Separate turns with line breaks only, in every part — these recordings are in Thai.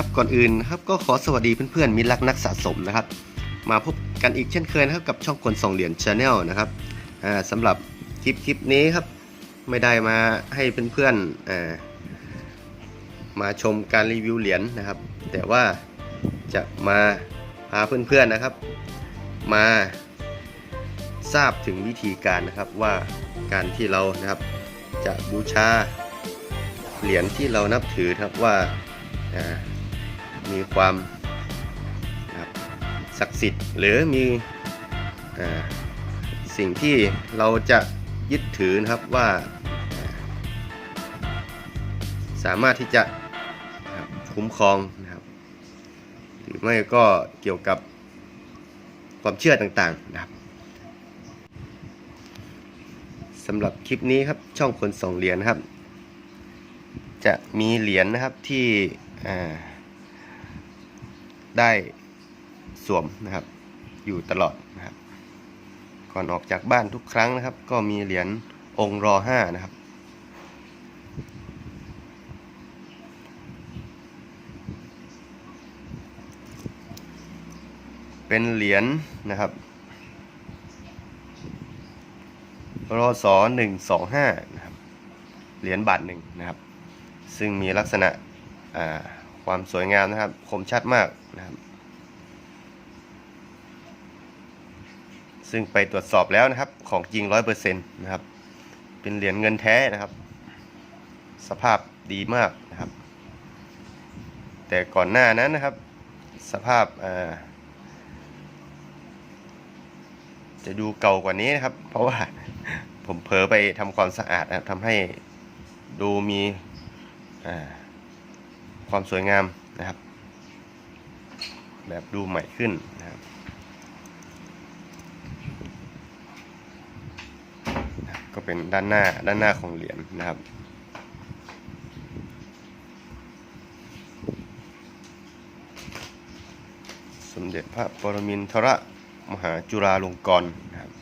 ครับก่อนอื่นนะครับก็ขอสวัสดีเพื่อนๆมิรักนักสะสมนะครับ มาพบกันอีกเช่นเคยนะครับกับช่องคนส่งเหรียญชาแนลนะครับอ่าสำหรับคลิปคลิปนี้ครับไม่ได้มาให้เพื่อนๆมาชมการรีวิวเหรียญนะครับ แต่ว่าจะมาพาเพื่อนๆนะครับ มาทราบถึงวิธีการนะครับว่าการที่เรานะครับจะบูชาเหรียญที่เรานับถือครับว่าอ่า มีความศักดิ์สิทธิ์ หรือมีอสิ่งที่เราจะยึดถือนะครับว่า สามารถที่จะคุ้มครองนะครับหรือไม่ก็เกี่ยวกับความเชื่อต่างๆนะครับสำหรับคลิปนี้ครับช่องคนส่งเหรียญครับ จะมีเหรียญนะครับที่อ่า ได้สวมนะครับ อยู่ตลอดนะครับ ก่อนออกจากบ้านทุกครั้งนะครับ ก็มีเหรียญองค์รอห้านะครับ เป็นเหรียญนะครับรอสอหนึ่งสองห้านะครับ เหรียญบาทหนึ่งนะครับ ซึ่งมีลักษณะอ่า ความสวยงามนะครับ คมชัดมากนะครับ ซึ่งไปตรวจสอบแล้วนะครับ ของจริงร้อยเปอร์เซ็นต์นะครับ เป็นเหรียญเงินแท้นะครับ สภาพดีมากนะครับ แต่ก่อนหน้านั้นนะครับ สภาพาจะดูเก่ากว่านี้นะครับ เพราะว่าผมเผลอไปทำความสะอาดนะครับทำให้ดูมีอ่า ความสวยงามนะครับ แบบดูใหม่ขึ้นนะครับก็เป็นด้านหน้าด้านหน้าของเหรียญนะครับสมเด็จพระปรมินทรมหาจุฬาลงกรณ์นะครับ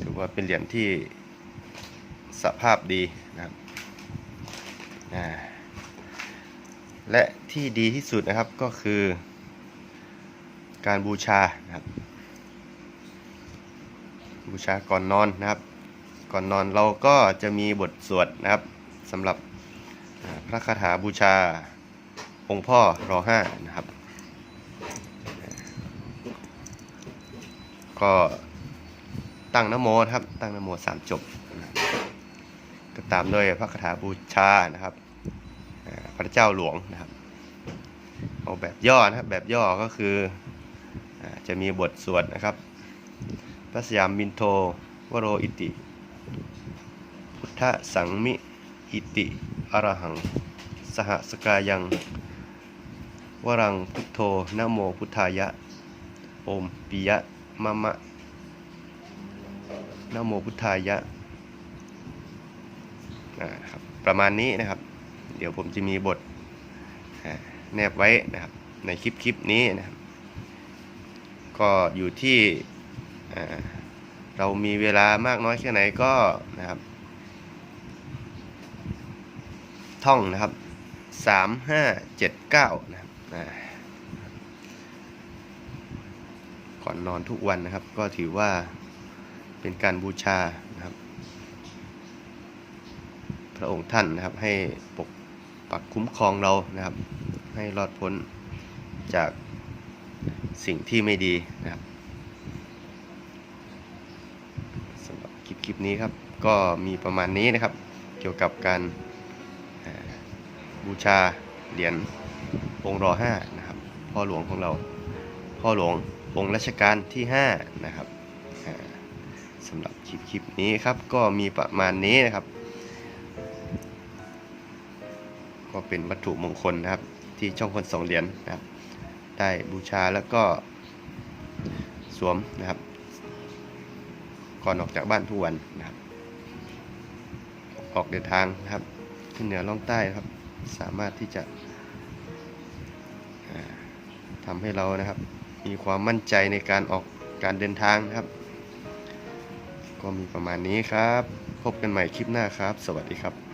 ถือว่าเป็นเหรียญที่ สภาพดีนะครับและที่ดีที่สุดนะครับก็คือการบูชานะครับ บูชาก่อนนอนนะครับ ก่อนนอนเราก็จะมีบทสวดนะครับสำหรับพระคาถาบูชาองค์พ่อรอห้านะครับ ก็ตั้งนโมครับ ตั้งนโมสามจบนะครับ ตามด้วยพระคาถาบูชานะครับพระเจ้าหลวงนะครับเอาแบบย่อนะครับแบบย่อก็คือจะมีบทสวดนะครับ พระสยามมินโทวโรอิติ พุทธสังมิอิติอรหัง สหสกายัง วรังพุทโธนโมพุทธายะ โอมปิยะมะมะนโมพุทธายะ ครับประมาณนี้นะครับ เดี๋ยวผมจะมีบทแนบไว้นะครับในคลิปคลิปนี้นะครับ ก็อยู่ที่เรามีเวลามากน้อยแค่ไหนก็นะครับ ท่องนะครับสามห้าเจ็ดเก้านะครับก่อนนอนทุกวันนะครับ ก็ถือว่าเป็นการบูชา พระองค์ท่านนะครับ ให้ปกปักคุ้มครองเรานะครับ ให้รอดพ้นจากสิ่งที่ไม่ดีนะครับสำหรับคลิปคลิปนี้ครับ ก็มีประมาณนี้นะครับ เกี่ยวกับการบูชาเหรียญองค์รอห้านะครับ พ่อหลวงของเรา พ่อหลวงองค์รัชกาลที่ 5 นะครับสำหรับคลิปคลิปนี้ครับ ก็มีประมาณนี้นะครับ ก็เป็นวัตถุมงคลนะครับ ที่ช่องคนสองเหรียญนะครับ ได้บูชาแล้วก็สวมนะครับ ก่อนออกจากบ้านทุกวันนะครับ ออกเดินทางนะครับ ขึ้นเหนือล่องใต้นะครับ สามารถที่จะอ่าทำให้เรานะครับ มีความมั่นใจในการออกการเดินทางนะครับ ก็มีประมาณนี้ครับ พบกันใหม่คลิปหน้าครับ สวัสดีครับ